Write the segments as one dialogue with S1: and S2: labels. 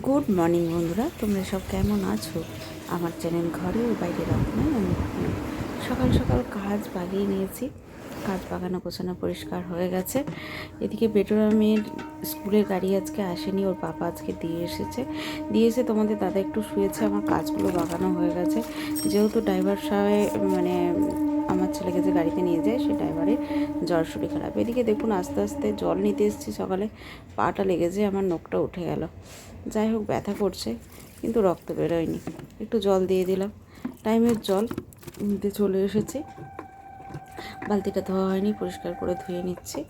S1: Good morning বন্ধুরা। তোমরা সব কেমন আছো? আমার চ্যানেল ঘরে ও বাইরে আমি আমি সকাল সকাল কাজ বাগিয়ে নিয়েছি। কাজ বাগানো গোছানো পরিষ্কার হয়ে গেছে। এদিকে বেটোরামের স্কুলের গাড়ি আজকে আসেনি, ওর বাবা আজকে দিয়ে এসেছে। দিয়ে এসে তোমাদের দাদা একটু শুয়েছে, আমার কাজগুলো বাগানো হয়ে গেছে। যেহেতু ড্রাইভার সাহেব মানে আমার ছেলেকে যে গাড়িতে নিয়ে যায়, সে ড্রাইভারের জ্বর শরীর খারাপ। এদিকে দেখুন, আস্তে আস্তে জল নিতে এসেছি, সকালে পাটা লেগেছে, আমার নোকটা উঠে গেল। যাই হোক, ব্যথা করছে, কিন্তু রক্ত বেরোয়নি। একটু জল দিয়ে দিলাম। টাইমের জল নিতে চলে এসেছি। বালতিটা ধোয়া হয়নি, পরিষ্কার করে ধুয়ে নিচ্ছি।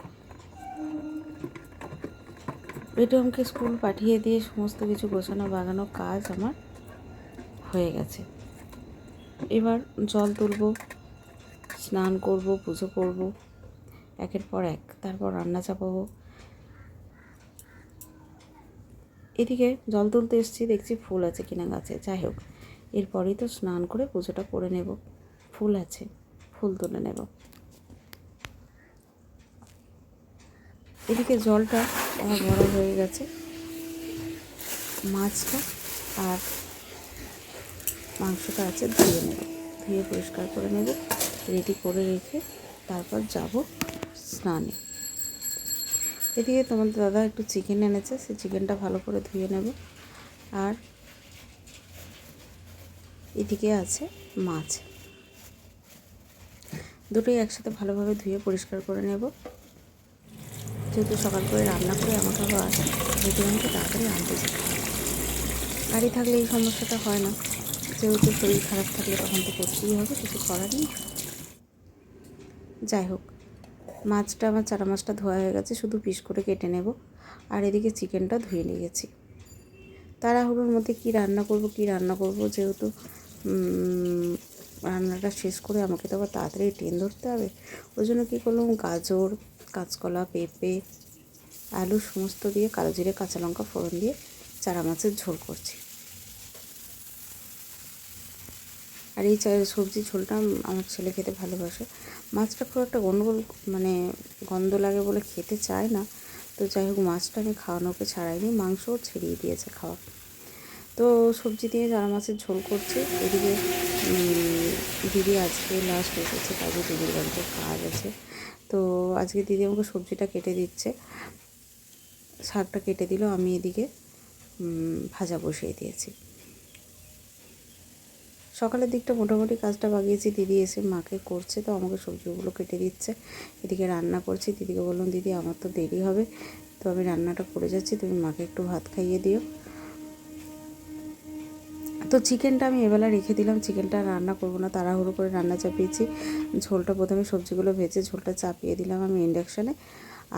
S1: বেটমকে স্কুল পাঠিয়ে দিয়ে সমস্ত কিছু গোছানো, বাগানো কাজ আমার হয়ে গেছে। এবার জল তুলবো। স্নান করব, পুজো করব, একের পর এক, তারপর রান্না চাপাবো। এদিকে জল তুলতে এসেছি, দেখছি ফুল আছে কিনা গাছে, যাই হোক। এরপরেই তো স্নান করে পুজোটা করে নেব। ফুল আছে, ফুল তুলে নেব। এদিকে জলটা আমার বড় হয়ে গেছে। মাছটা আর মাংসটা আছে, ধুয়ে নেব। ধুয়ে পরিষ্কার করে নেব। রেডি করে রেখে তারপর যাব স্নানে। এদিকে তোমাদের দাদা একটু চিকেন এনেছে, সেই চিকেনটা ভালো করে ধুয়ে নেব। আর এদিকে আছে মাছ। দুটোই একসাথে ভালোভাবে ধুয়ে পরিষ্কার করে নেব। যেহেতু সকাল করে রান্না করে আমাকে আবার রেডিমেন্টে তাড়াতাড়ি আনতে যেতে হবে। গাড়ি থাকলে এই সমস্যাটা হয় না। যেহেতু শরীর খারাপ থাকলে তখন তো করতেই হবে, কিছু করার নেই। যাই হোক, মাছটা আমার চারা মাছটা ধোয়া হয়ে গেছে, শুধু পিস করে কেটে নেব। আর এদিকে চিকেনটা ধুয়ে নিয়েছি তাড়াহুড়োর মধ্যে কি রান্না করব, কি রান্না করব যেহেতু রান্নাটা শেষ করে আমাকে তো আবার তাড়াতাড়ি ট্রেন ধরতে হবে। ওই জন্য কী করলাম, গাজর, কাঁচকলা, পেঁপে, আলু সমস্ত দিয়ে কালো জিরে, কাঁচা লঙ্কা ফোড়ন দিয়ে চারা মাছের ঝোল করছি। আর এই সবজি ঝোলটা আমার ছেলে খেতে ভালোবাসে। মাছটা খুব একটা গন্ডগোল মানে গন্ধ লাগে বলে খেতে চায় না। তো যাই হোক, মাছটা আমি খাওয়ানোকে ছাড়াইনি, মাংসও ছেড়িয়ে দিয়েছে খাওয়া। তো সবজি দিয়ে চারা মাছের ঝোল করছে। এদিকে দিদি আজকে লাস্ট এসেছে কাজে দিদির বাড়িতে কাজ আছে। তো আজকে দিদি আমাকে সবজিটা কেটে দিচ্ছে। শাকটা কেটে দিল, আমি এদিকে ভাজা বসিয়ে দিয়েছি। সকালের দিকটা মোটামুটি কাজটা বাগিয়েছি। দিদি এসে মাকে করছে তো, আমাকে সবজিগুলো কেটে দিচ্ছে। এদিকে রান্না করছি। দিদিকে বললাম, দিদি, আমার তো দেরি হবে। তো আমি রান্নাটা করে যাচ্ছি। তুমি মাকে একটু ভাত খাইয়ে দিও। তো চিকেনটা আমি এবেলা রেখে দিলাম। চিকেনটা রান্না করব না। তাড়াহুড়ো করে রান্না চাপিয়েছি। ঝোলটা প্রথমে সবজিগুলো ভেজে ঝোলটা চাপিয়ে দিলাম আমি ইন্ডাকশানে।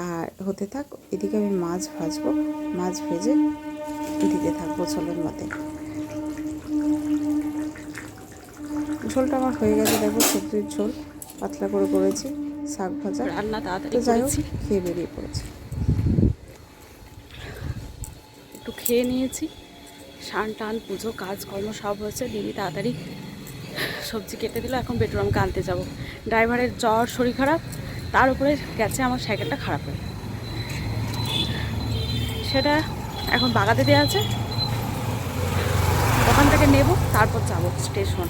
S1: আর হতে থাক, এদিকে আমি মাছ ভাজবো। মাছ ভেজে দিতে থাকব ঝোলের মধ্যে ঝোলটা আমার হয়ে গেছে দেখো সবজির ঝোল পাতলা করে করেছি শাক ভাজা।
S2: রান্না তাড়াতাড়ি
S1: যাই হোক খেয়ে বেরিয়ে পড়েছি।
S2: একটু খেয়ে নিয়েছি স্নান টান পুজো কাজকর্ম সব হয়েছে। দিদি তাড়াতাড়ি সবজি কেটে দিল এখন বেডরুমকে আনতে যাব। ড্রাইভারের জ্বর শরীর খারাপ তার উপরে গেছে আমার সাইকেলটা খারাপ হয়ে সেটা এখন বাগাতে দেওয়া আছে। ওখান থেকে নেব তারপর যাব স্টেশন।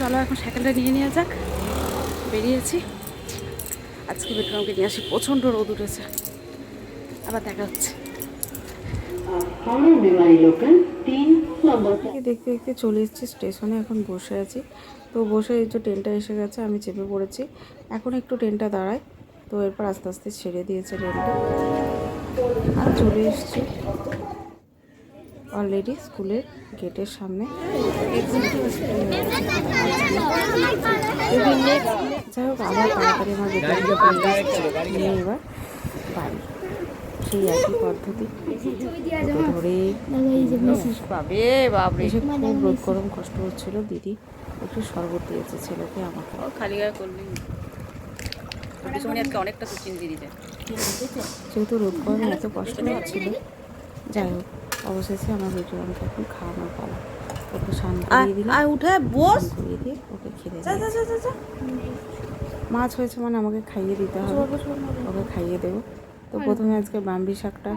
S2: চলো এখন সাইকেলটা নিয়ে নেওয়া যাক। বেরিয়েছি। আজকে বেডরুমকে নিয়ে আসি প্রচণ্ড রোদ উঠেছে। আবার দেখা হচ্ছে।
S1: দেখতে দেখতে চলে এসেছি স্টেশনে এখন বসে আছি। তো বসে এই যে ট্রেনটা এসে গেছে আমি চেপে পড়েছি। এখন একটু ট্রেনটা দাঁড়ায়। তো এরপর আস্তে আস্তে ছেড়ে দিয়েছে ট্রেনটা। আর চলে এসেছি। অলরেডি স্কুলের গেটের সামনে। যাই হোক আবার তাড়াতাড়ি আমার বেকার নিয়ে এবার বাড়ি। সেই একই পদ্ধতি। ধরে
S2: বাবে বাবরে
S1: এসে খুব রোদ গরম কষ্ট হচ্ছিল। দিদি একটু শরবত দিয়েছে ছেলেকে আমাকে।
S2: খালি গায়ে করলি। পিছনে আজকে অনেকটা
S1: যেহেতু রোদ গরমে এত কষ্ট হচ্ছিল। যাই হোক অবশেষে আমার বেটি আমাকে এখন খাওয়ানোর পালা। ওকে স্নান করিয়ে দিলাম।
S2: উঠে বস।
S1: করিয়ে দিয়ে ওকে খেতে মাছ হয়েছে মানে আমাকে খাইয়ে দিতে হবে। ওকে খাইয়ে দেবো। তো প্রথমে আজকে বাম্বি শাকটা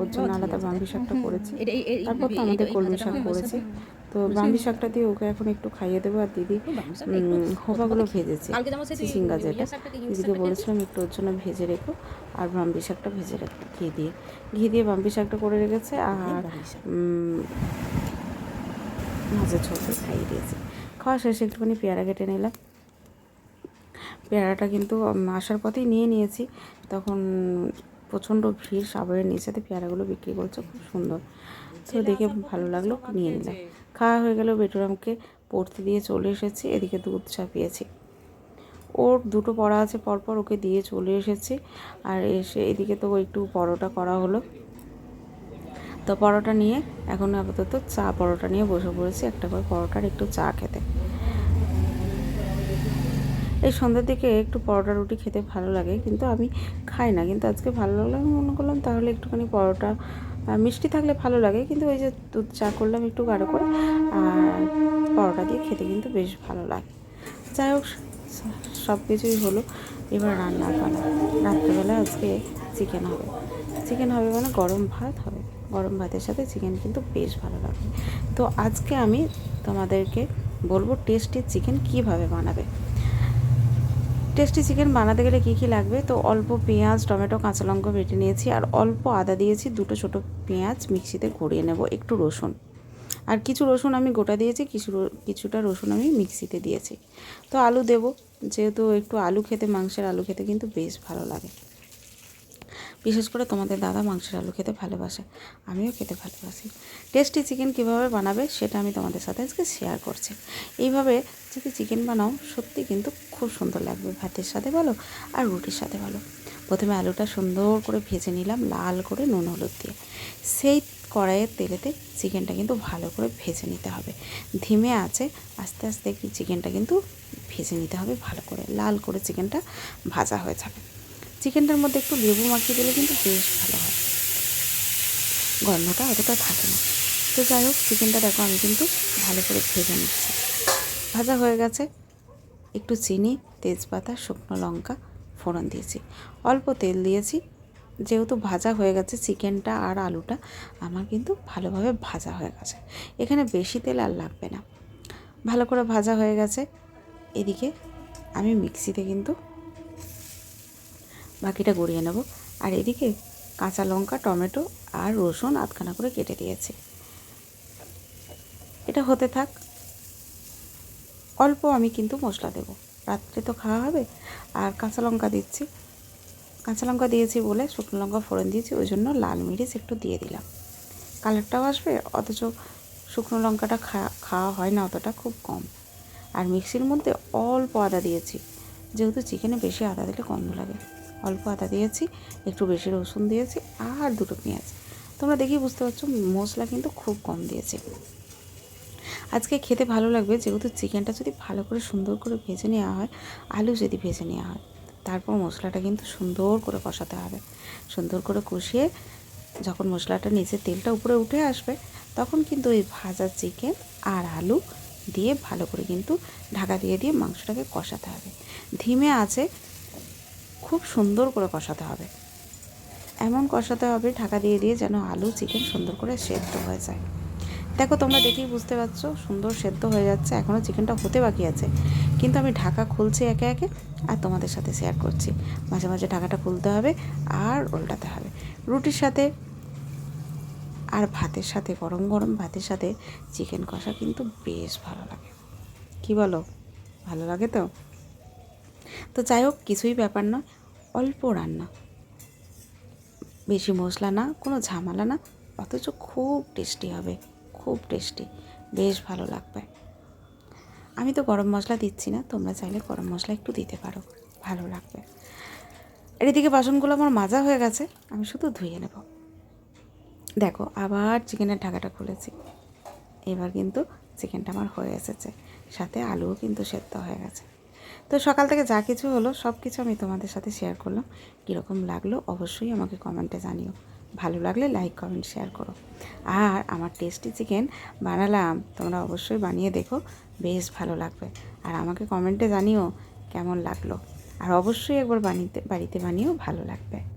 S1: ওর জন্য আলাদা বাম্বি শাকটা করেছি। তারপর তো আমাদের কলমি শাক করেছি। তো বাম্বি শাকটা দিয়ে ওকে এখন একটু খাইয়ে দেবো আর দিদি উম, হোপাগুলো ভেজেছে চিচিঙ্গা যেটা। দিদিকে বলেছিলাম একটু ওর জন্য ভেজে রেখো আর বাম্বি শাকটা ভেজে রেখো ঘি দিয়ে। ঘি দিয়ে বাম্বি শাকটা করে রেখেছে আর মাছের ঝোলটা খাইয়ে দিয়েছি। খাওয়া শেষে একটুখানি পেয়ারা কেটে নিলাম। পেয়ারাটা কিন্তু আসার পথেই নিয়ে নিয়েছি। তখন প্রচণ্ড ভিড় সাবরের নিচেতে পেয়ারাগুলো বিক্রি করছে, খুব সুন্দর। তো দেখে ভালো লাগল, নিয়ে নিলাম। খাওয়া হয়ে গেল বেটুরামকে পড়তে দিয়ে চলে এসেছি, এদিকে দুধ চাপিয়েছি। ওর দুটো পড়া আছে, পরপর ওকে দিয়ে চলে এসেছি, আর এসে এদিকে তো একটু পরোটা করা হলো। তো পরোটা নিয়ে এখন আপাতত চা পরোটা নিয়ে বসে পড়েছি, একটা করে পরোটার একটু চা খেতে। এই সন্ধ্যার দিকে একটু পরোটা রুটি খেতে ভালো লাগে, কিন্তু আমি খাই না। কিন্তু আজকে ভালো লাগল, আমি মনে করলাম তাহলে একটুখানি পরোটা মিষ্টি থাকলে ভালো লাগে, কিন্তু ওই যে দুধ চা করলাম একটু গাঢ় করে, আর পরোটা দিয়ে খেতে কিন্তু বেশ ভালো লাগে। যাই হোক, সব কিছুই হলো, এবার রান্নার পালা। রাত্রেবেলা আজকে চিকেন হবে। চিকেন হবে মানে গরম ভাত হবে। গরম ভাতের সাথে চিকেন কিন্তু বেশ ভালো লাগবে। তো আজকে আমি তোমাদেরকে বলব টেস্টি চিকেন কীভাবে বানাবে। টেস্টি চিকেন বানাতে গেলে কী কী লাগবে? তো অল্প পেঁয়াজ, টমেটো, কাঁচা লঙ্কা বেটে নিয়েছি আর অল্প আদা দিয়েছি, দুটো ছোট পেঁয়াজ মিক্সিতে ঘুরিয়ে নেব একটু রসুন। আর কিছু রসুন আমি গোটা দিয়েছি, কিছু কিছুটা রসুন আমি মিক্সিতে দিয়েছি। তো আলু দেব, যেহেতু একটু আলু খেতে, মাংসের আলু খেতে কিন্তু বেশ ভালো লাগে। বিশেষ করে তোমাদের দাদা মাংসের আলু খেতে ভালোবাসে, আমিও খেতে ভালোবাসি। টেস্টি চিকেন কীভাবে বানাবে সেটা আমি তোমাদের সাথে আজকে শেয়ার করছি। এইভাবে যদি চিকেন বানাও, সত্যি কিন্তু খুব সুন্দর লাগবে। ভাতের সাথে বলো আর রুটির সাথে বলো। প্রথমে আলুটা সুন্দর করে ভেজে নিলাম লাল করে নুন হলুদ দিয়ে। সেই কড়াইয়ের তেলেতে চিকেনটা কিন্তু ভালো করে ভেজে নিতে হবে। ধিমে আছে, আস্তে আস্তে চিকেনটা কিন্তু ভেজে নিতে হবে, ভালো করে, লাল করে চিকেনটা ভাজা হয়ে যাবে। চিকেনটার মধ্যে একটু লেবু মাখিয়ে দিলে কিন্তু বেশ ভালো হয়। গন্ধটা অতটা থাকে না। তো যাই হোক, চিকেনটা দেখো আমি কিন্তু ভালো করে ভেজে নিচ্ছি। ভাজা হয়ে গেছে। একটু চিনি, তেজপাতা, শুকনো লঙ্কা ফোড়ন দিয়েছি। অল্প তেল দিয়েছি। যেহেতু ভাজা হয়ে গেছে চিকেনটা আর আলুটা, আমার কিন্তু ভালোভাবে ভাজা হয়ে গেছে। এখানে বেশি তেল আর লাগবে না। ভালো করে ভাজা হয়ে গেছে। এদিকে আমি মিক্সিতে কিন্তু বাকিটা গড়িয়ে নেব। আর এদিকে কাঁচা লঙ্কা, টমেটো আর রসুন আধখানা করে কেটে দিয়েছি। এটা হতে থাক। অল্প আমি কিন্তু মশলা দেব। রাত্রে তো খাওয়া হবে। আর কাঁচা লঙ্কা দিচ্ছি। কাঁচা লঙ্কা দিয়েছি বলে শুকনো লঙ্কা ফোড়ন দিয়েছি, ওই জন্য লাল মিরিচ একটু দিয়ে দিলাম। কালারটাও আসবে, অথচ শুকনো লঙ্কাটা খা- খাওয়া হয় না অতটা, খুব কম। আর মিক্সির মধ্যে অল্প আদা দিয়েছি। যেহেতু চিকেনে বেশি আদা দিলে গন্ধ লাগে। অল্প আদা দিয়েছি, একটু বেশি রসুন দিয়েছি আর দুটো পেঁয়াজ। তোমরা দেখেই বুঝতে পারছ, মশলা কিন্তু খুব কম দিয়েছি। আজকে খেতে ভালো লাগবে, যেহেতু চিকেনটা যদি ভালো করে সুন্দর করে ভেজে নেওয়া হয়, আলু যদি ভেজে নেওয়া হয়, তারপর মশলাটা কিন্তু সুন্দর করে কষাতে হবে। সুন্দর করে কষিয়ে যখন মশলাটা নিচে তেলটা উপরে উঠে আসবে, তখন কিন্তু ওই ভাজা চিকেন আর আলু দিয়ে ভালো করে কিন্তু ঢাকা দিয়ে দিয়ে মাংসটাকে কষাতে হবে। ধিমে আছে খুব সুন্দর করে কষাতে হবে। এমন কষাতে হবে, ঢাকা দিয়ে দিয়ে যেন আলু, চিকেন সুন্দর করে সেদ্ধ হয়ে যায়। দেখো, তোমরা দেখেই বুঝতে পারছ, সুন্দর সেদ্ধ হয়ে যাচ্ছে এখনও চিকেনটা হতে বাকি আছে। কিন্তু আমি ঢাকা খুলছি একে একে আর তোমাদের সাথে শেয়ার করছি। মাঝে মাঝে ঢাকাটা খুলতে হবে আর উল্টাতে হবে। রুটির সাথে আর ভাতের সাথে, গরম গরম ভাতের সাথে চিকেন কষা কিন্তু বেশ ভালো লাগে। কি বলো? ভালো লাগে তো? তো যাই হোক, কিছুই ব্যাপার নয়। অল্প রান্না। বেশি মশলা না, কোনো ঝামেলা না, অথচ খুব টেস্টি হবে, খুব টেস্টি বেশ ভালো লাগবে। আমি তো গরম মশলা দিচ্ছি না, তোমরা চাইলে গরম মশলা একটু দিতে পারো, ভালো লাগবে। এদিকে বাসনগুলো আমার মাজা হয়ে গেছে, আমি শুধু ধুয়ে নেব। দেখো, আবার চিকেনের ঢাকাটা খুলেছি। এবার কিন্তু চিকেনটা আমার হয়ে এসেছে, সাথে আলুও কিন্তু সেদ্ধ হয়ে গেছে। তো সকাল থেকে যা কিছু হলো সব কিছু আমি তোমাদের সাথে শেয়ার করলাম। কীরকম লাগল অবশ্যই আমাকে কমেন্টে জানিও। ভালো লাগলে লাইক কমেন্ট শেয়ার করো। আর আমার টেস্টি চিকেন বানালাম, তোমরা অবশ্যই বানিয়ে দেখো, বেশ ভালো লাগবে। আর আমাকে কমেন্টে জানিও কেমন লাগল। আর অবশ্যই একবার বানিতে, বাড়িতে বানিয়েও ভালো লাগবে।